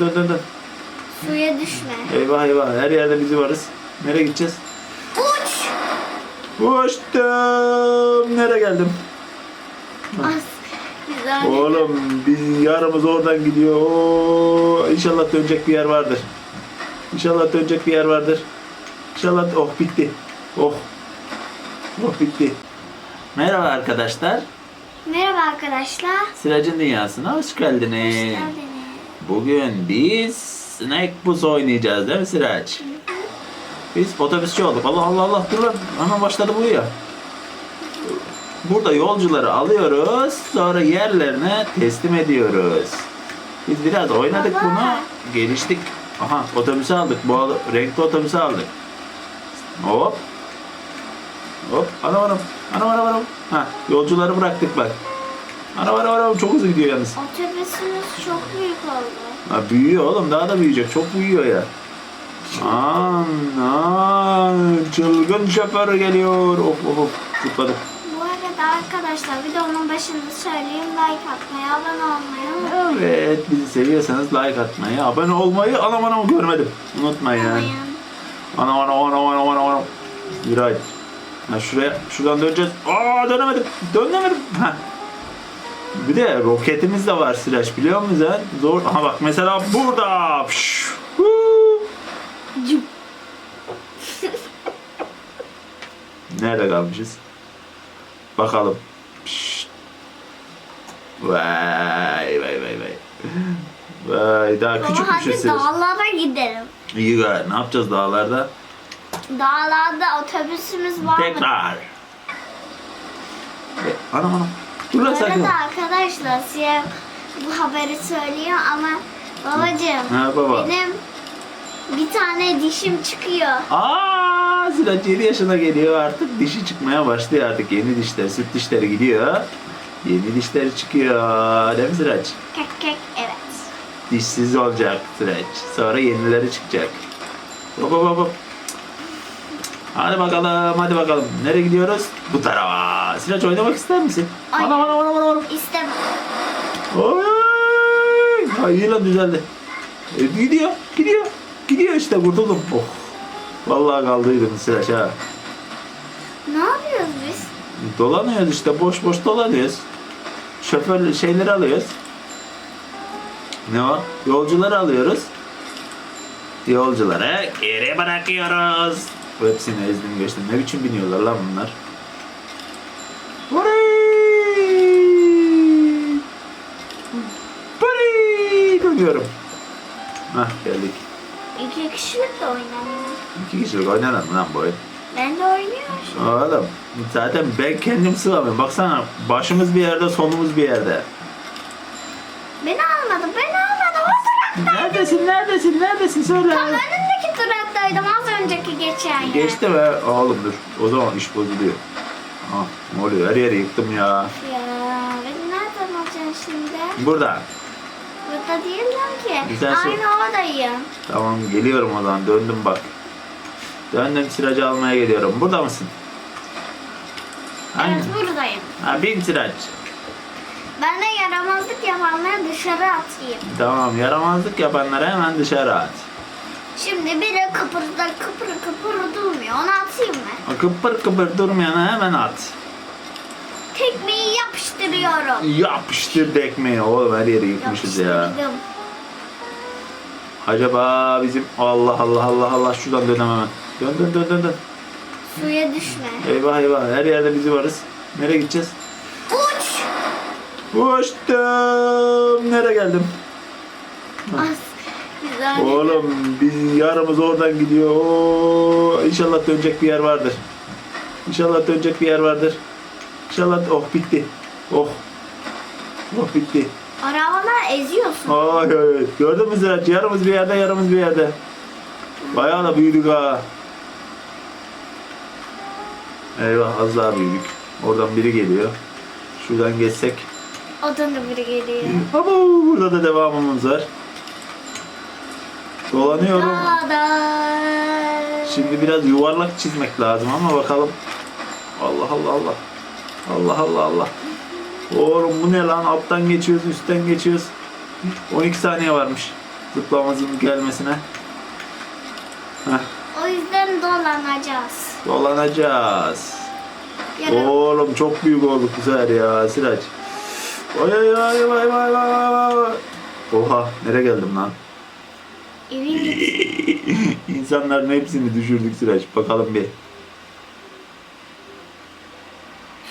Dön dön dön. Suya düşme. Eyvah eyvah her yerde bizi varız. Nereye gideceğiz? Uç. Uçtum. Nereye geldim? As. Güzel. Oğlum biz yarımız oradan gidiyor. Oo, inşallah dönecek bir yer vardır. İnşallah dönecek bir yer vardır. İnşallah oh bitti. Oh. Oh bitti. Merhaba arkadaşlar. Merhaba arkadaşlar. Sıracın Dünyası'na hoş geldiniz. Hoş geldiniz. Bugün biz Snake Bus oynayacağız değil mi Sıraç? Biz otobüsçü olduk. Allah Allah Allah dur lan. Hemen başladı bu ya. Burada yolcuları alıyoruz. Sonra yerlerine teslim ediyoruz. Biz biraz oynadık Baba. bunu. Geliştik. Aha otobüsü aldık. Bu renkli otobüsü aldık. Hop. Hop. Anam anam. Anam anam anam. Ha, yolcuları bıraktık bak. Anam anam anam. Çok hızlı gidiyor yalnız. Otobüsümüz çok büyük oldu. Ha, büyüyor oğlum daha da büyüyecek. Çok büyüyor ya. Aman çılgın şoför geliyor. Of of of zıpladım. Bu arada arkadaşlar videonun başında söyleyeyim like atmayı, abone olmayı unutmayın. Evet bizi seviyorsanız like atmayı, abone olmayı anam anam görmedim. Unutmayın. Anam anam anam anam anam anam. Miray. Ha şuraya şuradan döneceğiz. Aa dönemedim. Dönemedim. Ha. Bir de roketimiz de var Sıraç biliyor musun sen? Zor. Aha bak mesela burada. Nerede kalmışız? Bakalım. Pişt. Vay vay vay vay. Vay daha Baba küçükmüşüz hadi Sıraç. dağlara gidelim. İyi gayet. Ne yapacağız dağlarda? Dağlarda otobüsümüz var mı? Tekrar. E, anam anam. Dur lan sakin ol. arkadaşlar size bu haberi söylüyor ama babacığım Ha baba. benim bir tane dişim çıkıyor. Aa, Sıraç 7 yaşına geliyor artık dişi çıkmaya başlıyor artık yeni dişler süt dişleri gidiyor yeni dişleri çıkıyor değil mi Sıraç? Kek kek evet. Dişsiz olacak Sıraç sonra yenileri çıkacak hop hop hop hop hadi bakalım hadi bakalım nereye gidiyoruz? bu tarafa Sıraç oynamak ister misin? Ay. Anam anam anam anam İşte Ay, ay iyi lan düzeldi. E, gidiyor, gidiyor. Gidiyor işte kurtuldum. Oh. Vallahi kaldıydım Sıraç ha. ne yapıyoruz biz? Dolanıyoruz işte boş boş dolanıyoruz. Şoför şeyleri alıyoruz. Ne o? Yolcuları alıyoruz. Yolcuları geri bırakıyoruz. Hepsini ezdim geçtim. Ne biçim biniyorlar lan bunlar? Dönüyorum. Hah geldik. İki kişilik de oynanıyor. İki kişilik oynanır mı lan bu oyun? Ben de oynuyorum. Oğlum zaten ben kendim sığamıyorum. Baksana başımız bir yerde sonumuz bir yerde. Beni almadı, beni almadı. O durak. Neredesin neredesin neredesin söyle. Tam önündeki duraktaydım az önceki geçen yer. Geçti be. Oğlum dur. O zaman iş bozuluyor. Ah ne oluyor her yeri yıktım ya. Ya beni nereden alacaksın şimdi? Burada. Burada değilim ki. Güzel şey. Aynı oradayım. Tamam geliyorum o zaman döndüm bak. Döndüm sıracı almaya geliyorum. Burada mısın? Hangi? Evet buradayım. Ha bin sıraç. Ben de yaramazlık yapanları dışarı atayım. Tamam yaramazlık yapanlara hemen dışarı at. Şimdi biri kıpırda kıpır kıpır durmuyor. Onu atayım mı? Kıpır kıpır durmayana hemen at. Tekmeyi yapıştırıyorum. Yapıştır ekmeği oğlum her yeri yıkmışız ya. Yapıştırdım. Acaba bizim Allah Allah Allah Allah şuradan dönem hemen. Dön dön dön dön dön. Suya düşme. Eyvah eyvah her yerde bizi varız. Nereye gideceğiz? Uç. Uçtum. Nereye geldim? Az. Güzel. Oğlum biz yarımız oradan gidiyor. Oo, inşallah dönecek bir yer vardır. İnşallah dönecek bir yer vardır. İnşallah oh bitti. Oh. Oh bitti. Arabalar eziyorsun. Ay ay. Gördün mü Ziraat? Yarımız bir yerde, yarımız bir yerde. Bayağı da büyüdük ha. Eyvah az daha büyüdük. Oradan biri geliyor. Şuradan geçsek. Odan da biri geliyor. Ama burada da devamımız var. Dolanıyorum. Şimdi biraz yuvarlak çizmek lazım ama bakalım. Allah Allah Allah. Allah Allah Allah. Oğlum bu ne lan? Alttan geçiyoruz, üstten geçiyoruz. 12 saniye varmış. Zıplamamızın gelmesine. Heh, O yüzden dolanacağız. dolanacağız. Yarın Oğlum çok büyük olduk bu sefer ya Sıraç. Vay vay vay vay vay vay vay. Oha nereye geldim lan? evin İnsanların hepsini düşürdük Sıraç. Bakalım bir.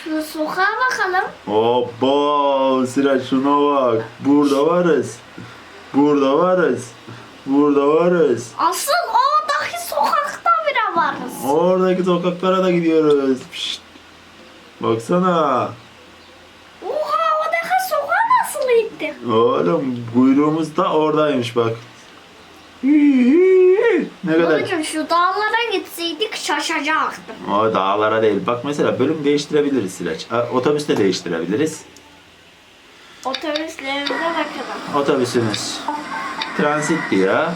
şu sokağa bakalım. Hoppa Sıraç şuna bak. Burada varız. Burada varız. Burada varız. Asıl oradaki sokakta bile varız. Oradaki sokaklara da gidiyoruz. Pişt. Baksana. Oha oradaki sokağa nasıl gittik? Oğlum kuyruğumuz da oradaymış bak. Ne kadar? Babacım şu dağlara gitseydik şaşacaktım. O dağlara değil. Bak mesela bölüm değiştirebiliriz Sıraç. Ha, Otobüs de değiştirebiliriz. Otobüslerimize bakalım. Otobüsümüz transit diyor.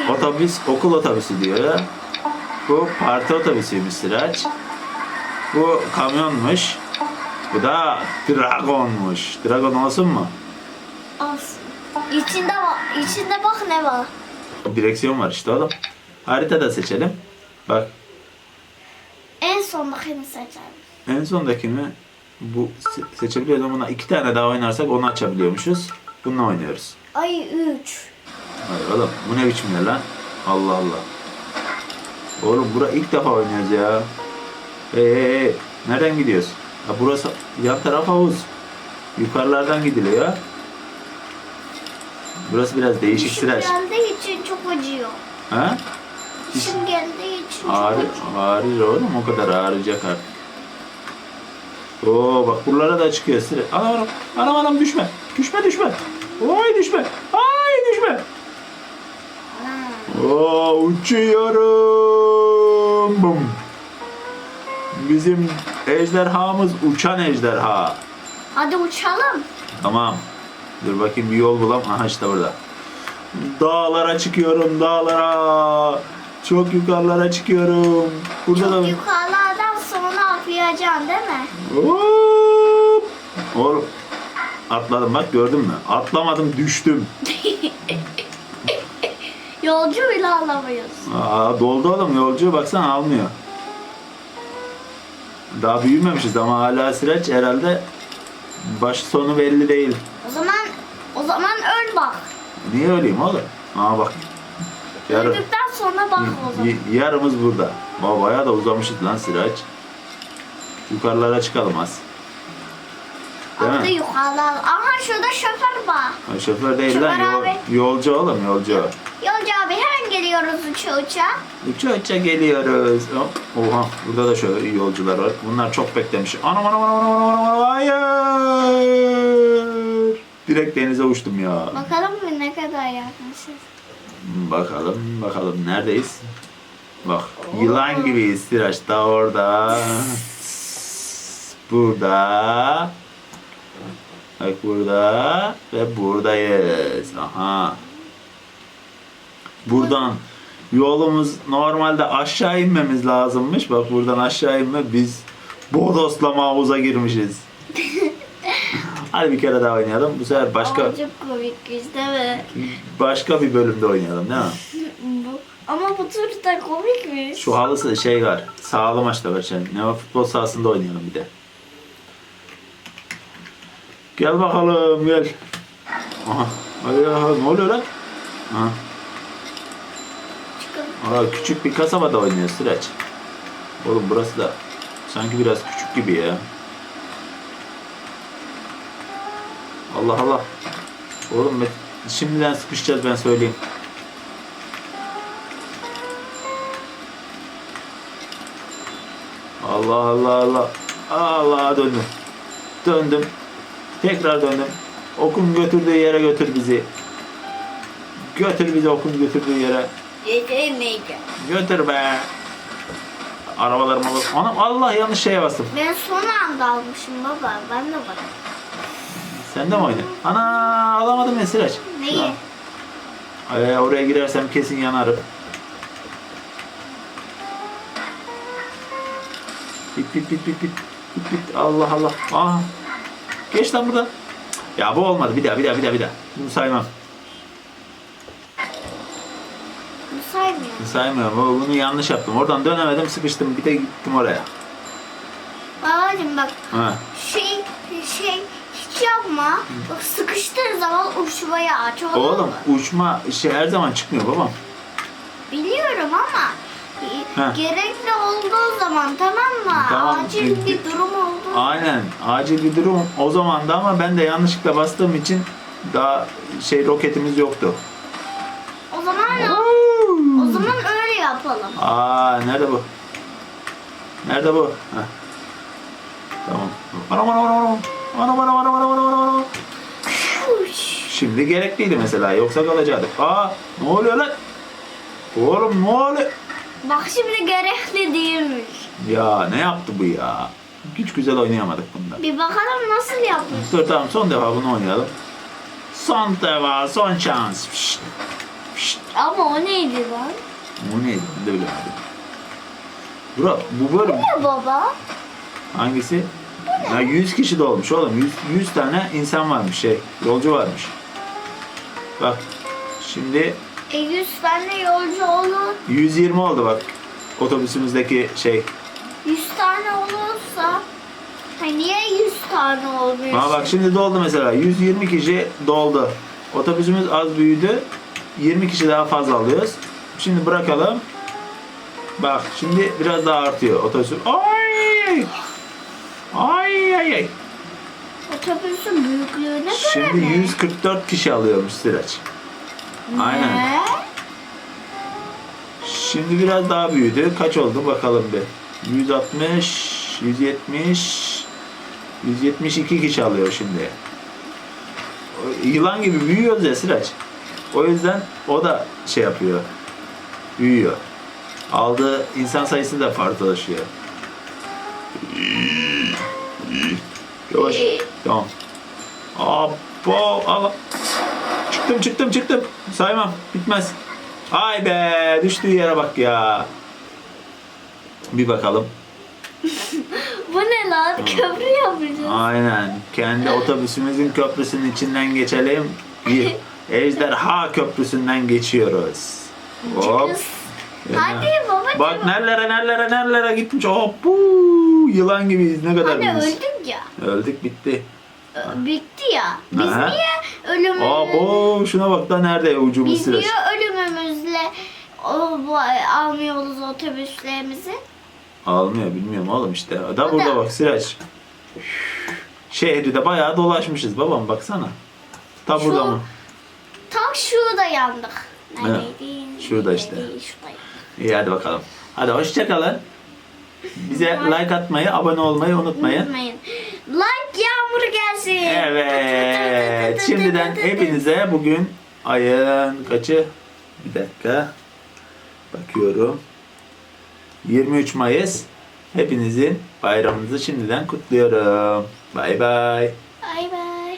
İki. Otobüs okul otobüsü diyor. Bu parti otobüsüymüş Sıraç. Bu kamyonmuş. Bu da dragonmuş. Dragon olsun mu? Olsun. İçinde, va- içinde bak ne var. Direksiyon var işte oğlum. Harita da seçelim. Bak En sondakini seçelim. en sondakini bu se- seçebiliyoruz ama iki tane daha oynarsak onu açabiliyormuşuz. Bununla oynuyoruz. Ay 3. Hayır oğlum bu ne biçim yer lan? Allah Allah. Oğlum bura ilk defa oynuyoruz ya. Hey. Nereden gidiyoruz? Ha burası yan taraf havuz. Yukarılardan gidiliyor. Burası biraz değişik sıraç. geldiği için çok acıyor. Ha? İşim geldiği için çok Ağrı, acıyor. ağrır oğlum o kadar ağrıyacak artık. Oo bak buralara da çıkıyor sıra. Anam anam anam düşme. Düşme düşme. Oy düşme. Ay düşme. Oo, uçuyorum. Bum. Bizim ejderhamız uçan ejderha. Hadi uçalım. Tamam. Dur bakayım bir yol bulam. Aha işte burada. Dağlara çıkıyorum dağlara. Çok yukarılara çıkıyorum. Burada Çok da yukarılardan sonra atlayacaksın değil mi? Hop. Oğlum atladım bak gördün mü? Atlamadım düştüm. Yolcu bile alamıyoruz. Aa, doldu oğlum yolcu baksana almıyor. Daha büyümemişiz ama hala süreç herhalde baş sonu belli değil. O zaman o zaman öl bak. Niye öleyim oğlum? Aa bak. Yarım, Öldükten sonra bak o zaman. yarımız burada. Aa, bayağı da uzamışız lan Sıraç. Yukarılara çıkalım az. Değil Atla mi? yukarılar. Aha şurada şoför var. Ha, şoför değil Şoför lan yol- abi. yolcu oğlum yolcu. Yolcu abi hemen geliyoruz uça uça. Uça uça geliyoruz. Hop. Oha burada da şöyle yolcular var. Bunlar çok beklemiş. Anam anam anam anam anam anam hayır. Direkt denize uçtum ya. Bakalım mı ne kadar yaklaşız. Bakalım bakalım neredeyiz? Bak yılan gibiyiz Siraç da orada. Burada. Bak burada ve buradayız. Aha. Buradan yolumuz normalde aşağı inmemiz lazımmış. Bak buradan aşağı inme biz bodoslama havuza girmişiz. Hadi bir kere daha oynayalım. Bu sefer başka Ama çok komik mi? başka bir bölümde oynayalım değil mi? Bu. Ama bu tur da komikmiş. Şu halısı şey var. Sağlı maçta var şey. Ne var? Futbol sahasında oynayalım bir de. Gel bakalım gel. Aha. Ay ya, ne oluyor lan? Aha. Aa, küçük bir kasabada oynuyor Sıraç. Oğlum burası da sanki biraz küçük gibi ya. Allah Allah. Oğlum şimdiden sıkışacağız ben söyleyeyim. Allah Allah Allah. Allah döndüm. Döndüm. Tekrar döndüm. Okun götürdüğü yere götür bizi. Götür bizi okun götürdüğü yere. Yetemeyeceğim. Götür be. Arabalarıma bak. Anam Allah yanlış şeye bastım. Ben son anda almışım baba. Ben de bak. Sen de mi oynadın? Ana alamadım ya Sıraç. Neyi? Ay, oraya girersem kesin yanarım. Bit bit bit bit bit. Bit bit. Allah Allah. Aa. Geç lan buradan. Ya bu olmadı. Bir daha bir daha bir daha bir daha. Bunu saymam. saymıyorum. Saymıyorum. Bunu yanlış yaptım. Oradan dönemedim sıkıştım. Bir de gittim oraya. Babacım bak Ha. şey şey hiç yapma. Bak sıkıştığın zaman uçmayı aç olur Oğlum mu? uçma şey her zaman çıkmıyor babam. Biliyorum ama Heh. gerekli olduğu zaman tamam mı? Tamam. Acil bir durum oldu. Aynen. Acil bir durum o zamandı ama ben de yanlışlıkla bastığım için daha şey roketimiz yoktu. O zaman ne? O zaman öyle yapalım. Aa nerede bu? Nerede bu? Heh. Tamam. Anam anam anam anam. Anam anam anam anam anam. Uş. Şimdi gerekliydi mesela yoksa kalacaktık. Aa ne oluyor lan? Oğlum ne oluyor? Bak şimdi gerekli değilmiş. Ya ne yaptı bu ya? Hiç güzel oynayamadık bunda. Bir bakalım nasıl yapmış. Dur tamam son defa bunu oynayalım. Son defa son şans. Pişt. Pişt. Ama o neydi lan? Bu neydi? Ben de bilemedim. Bro bu bölüm Ne baba? hangisi? Ya 100 kişi dolmuş oğlum. 100, 100 tane insan varmış şey. Yolcu varmış. Bak. Şimdi E 100 tane yolcu olur. 120 oldu bak. Otobüsümüzdeki şey. 100 tane olursa ha niye 100 tane olmuyor? Ama bak şimdi doldu mesela. 120 kişi doldu. Otobüsümüz az büyüdü. 20 kişi daha fazla alıyoruz. Şimdi bırakalım. Bak şimdi biraz daha artıyor otobüsüm. Ay! Ay ay ay. Otobüsün büyüklüğüne göre Şimdi mi? 144 kişi alıyormuş Sıraç. Aynen. Ne? Şimdi biraz daha büyüdü. Kaç oldu bakalım bir. 160, 170, 172 kişi alıyor şimdi. Yılan gibi büyüyoruz ya Sıraç. O yüzden o da şey yapıyor. Büyüyor. Aldığı insan sayısı da fazlalaşıyor. Yavaş. Tamam. Abo, Allah. Çıktım çıktım çıktım. Saymam. Bitmez. Ay be düştüğü yere bak ya. Bir bakalım. Bu ne lan? Köprü yapacağız. Aynen. Kendi otobüsümüzün köprüsünün içinden geçelim. Bir ejderha köprüsünden geçiyoruz. Hop. Hadi babacığım. Bak nerelere nerelere nerelere gitmiş. Hop. bu, Yılan gibiyiz. Ne kadar Anne büyüğüz. öldük ya. Öldük bitti. Ö- Bitti ya. Biz Aha. niye ölümümüz... Abo şuna bak da nerede ucumuz Biz sıraç. niye ölümümüzle o, bu, almıyoruz otobüslerimizi? Almıyor bilmiyorum oğlum işte. Da burada bak Sıraç. Şehri de bayağı dolaşmışız babam baksana. Ta Şu- burada mı? Tam şurada yandık. Neredeydi? Şurada işte. Neredeydi? Şurada. İyi hadi bakalım. Hadi hoşçakalın. Bize like atmayı, abone olmayı unutmayın. Unutmayın. Like yağmuru gelsin. Evet. Şimdiden hepinize bugün ayın kaçı? Bir dakika. Bakıyorum. 23 Mayıs. Hepinizin bayramınızı şimdiden kutluyorum. Bay bay.